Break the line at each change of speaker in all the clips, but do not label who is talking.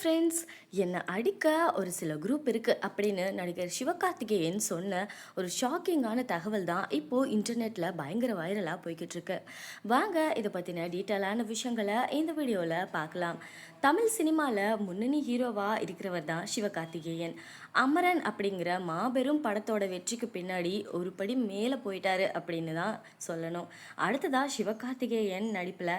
Friends என்னை அடிக்க ஒரு சில குரூப் இருக்குது அப்படின்னு நடிகர் சிவகார்த்திகேயன் சொன்ன ஒரு ஷாக்கிங்கான தகவல் தான் இப்போது இன்டர்நெட்டில் பயங்கர வைரலாக போய்கிட்டு இருக்கு. வாங்க இதை பற்றின டீட்டெயிலான விஷயங்களை இந்த வீடியோவில் பார்க்கலாம். தமிழ் சினிமாவில் முன்னணி ஹீரோவாக இருக்கிறவர் தான் சிவகார்த்திகேயன். அமரன் அப்படிங்கிற மாபெரும் படத்தோட வெற்றிக்கு பின்னாடி ஒரு படி மேலே போயிட்டாரு அப்படின்னு தான் சொல்லணும். அடுத்ததாக சிவகார்த்திகேயன் நடிப்பில்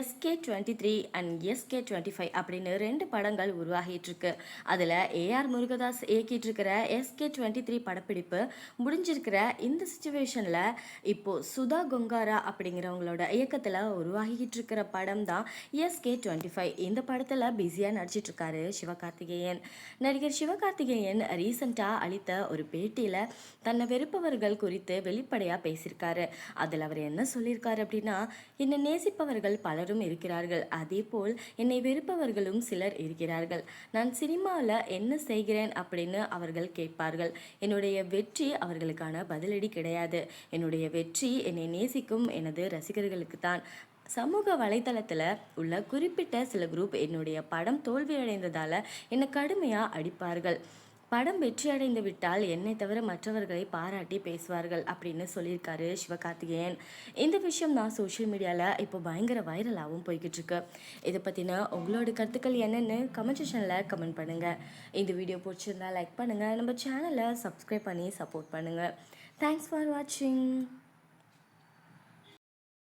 SK twenty three and SK twenty five அப்படின்னு ரெண்டு படங்கள் உருவாகிட்டு இருக்கு அதில் ஏஆர் முருகதாஸ் இயக்கிட்டு இருக்கிற எஸ்கே டுவெண்ட்டி த்ரீ படப்பிடிப்பு முடிஞ்சிருக்கிற இந்த சுச்சுவேஷனில் இப்போ சுதா கொங்காரா அப்படிங்கிறவங்களோட இயக்கத்தில் உருவாகிட்டு இருக்கிற படம் தான் எஸ்கே டுவெண்ட்டி ஃபைவ் இந்த படத்தில் பிஸியாக நடிச்சிட்டு இருக்காரு சிவகார்த்திகேயன். நடிகர் சிவகார்த்திகேயன் ரீசண்டாக அளித்த ஒரு பேட்டியில் தன்னை வெறுப்பவர்கள் குறித்து வெளிப்படையாக பேசியிருக்காரு. அதில் அவர் என்ன சொல்லியிருக்காரு அப்படின்னா என்னை நேசிப்பவர்கள் பலரும் இருக்கிறார்கள். அதேபோல் என்னை வெறுப்பவர்களும் சிலர் இருக்கிறார்கள் நான் சினிமாவில் என்ன செய்கிறேன்? அப்படின்னு அவர்கள் கேட்பார்கள். என்னுடைய வெற்றி அவர்களுக்கான பதிலடி கிடையாது. என்னுடைய வெற்றி என்னை நேசிக்கும் எனது ரசிகர்களுக்கு தான். சமூக வலைத்தளத்தில் உள்ள குறிப்பிட்ட சில குரூப் என்னுடைய படம் தோல்வியடைந்ததால் என்னை கடுமையாக அடிப்பார்கள். படம் வெற்றி அடைந்து விட்டால் என்னை தவிர மற்றவர்களை பாராட்டி பேசுவார்கள் அப்படின்னு சொல்லியிருக்காரு சிவகார்த்திகேயன். இந்த விஷயம் தான் சோஷியல் மீடியாவில் இப்போ பயங்கர வைரலாகவும் போய்கிட்டு இருக்கு இதை பற்றின உங்களோட கருத்துக்கள் என்னென்னு கமெண்ட் செஷனில் கமெண்ட் பண்ணுங்கள் இந்த வீடியோ பிடிச்சிருந்தா லைக் பண்ணுங்கள் நம்ம சேனலை சப்ஸ்கிரைப் பண்ணி சப்போர்ட் பண்ணுங்கள் தேங்க்ஸ் ஃபார் வாட்சிங்